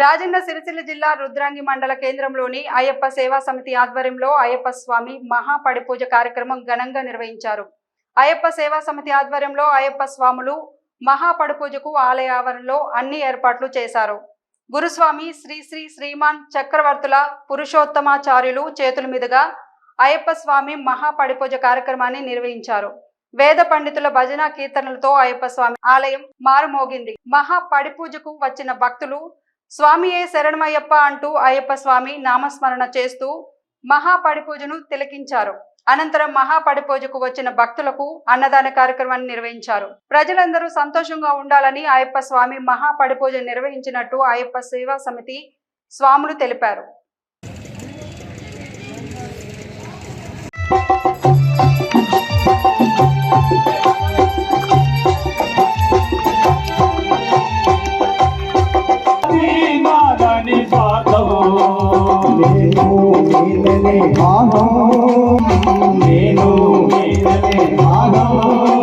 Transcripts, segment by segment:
రాజన్న సిరిసిల్ల జిల్లా రుద్రాంగి మండల కేంద్రంలోని అయ్యప్ప సేవా సమితి ఆధ్వర్యంలో అయ్యప్ప స్వామి మహాపడిపూజ కార్యక్రమం ఘనంగా నిర్వహించారు. అయ్యప్ప సేవా సమితి ఆధ్వర్యంలో అయ్యప్ప స్వాములు మహాపడిపూజకు ఆలయ ఆవరణలో అన్ని ఏర్పాట్లు చేశారు. గురుస్వామి శ్రీ శ్రీ శ్రీమాన్ చక్రవర్తుల పురుషోత్తమాచార్యులు చేతుల మీదుగా అయ్యప్ప స్వామి మహాపడిపూజ కార్యక్రమాన్ని నిర్వహించారు. వేద పండితుల భజన కీర్తనలతో అయ్యప్ప స్వామి ఆలయం మారుమోగింది. మహా పడిపూజకు వచ్చిన భక్తులు స్వామియే శరణమయ్యప్ప అంటూ అయ్యప్ప స్వామి నామస్మరణ చేస్తూ మహాపడిపూజను తిలకించారు. అనంతరం మహాపడిపూజకు వచ్చిన భక్తులకు అన్నదాన కార్యక్రమాన్ని నిర్వహించారు. ప్రజలందరూ సంతోషంగా ఉండాలని అయ్యప్ప స్వామి మహాపడిపూజ నిర్వహించినట్టు అయ్యప్ప సేవా సమితి స్వాములు తెలిపారు. నేను మీదనే భాగం నేను మీదనే భాగం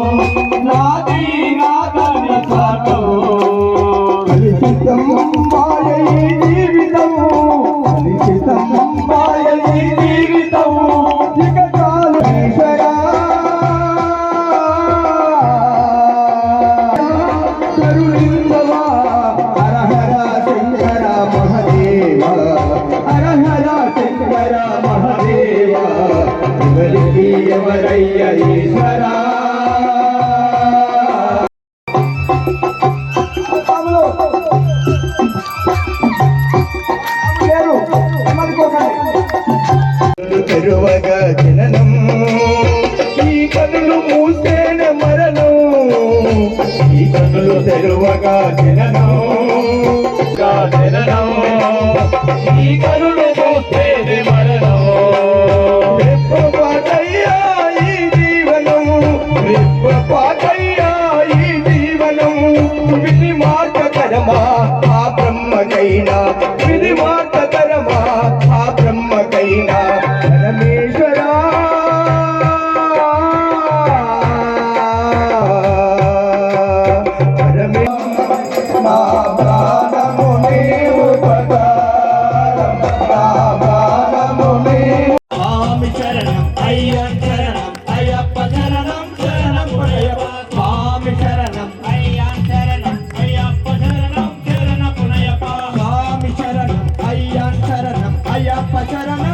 తెరువగా జననం. ఈ కనులు మూసేనే మరణం. ఈ కనులు తెరువగా జననం. జననం. ఈ కనులు మూస్తేనే మరణం. రెప్పపాటయ్యా ఈ జీవనం. రెప్పపాటయ్యా ఈ జీవనం. విధి మార్గకరమా ఆ బ్రహ్మకైనా. విధి మార్గకరమా pacharam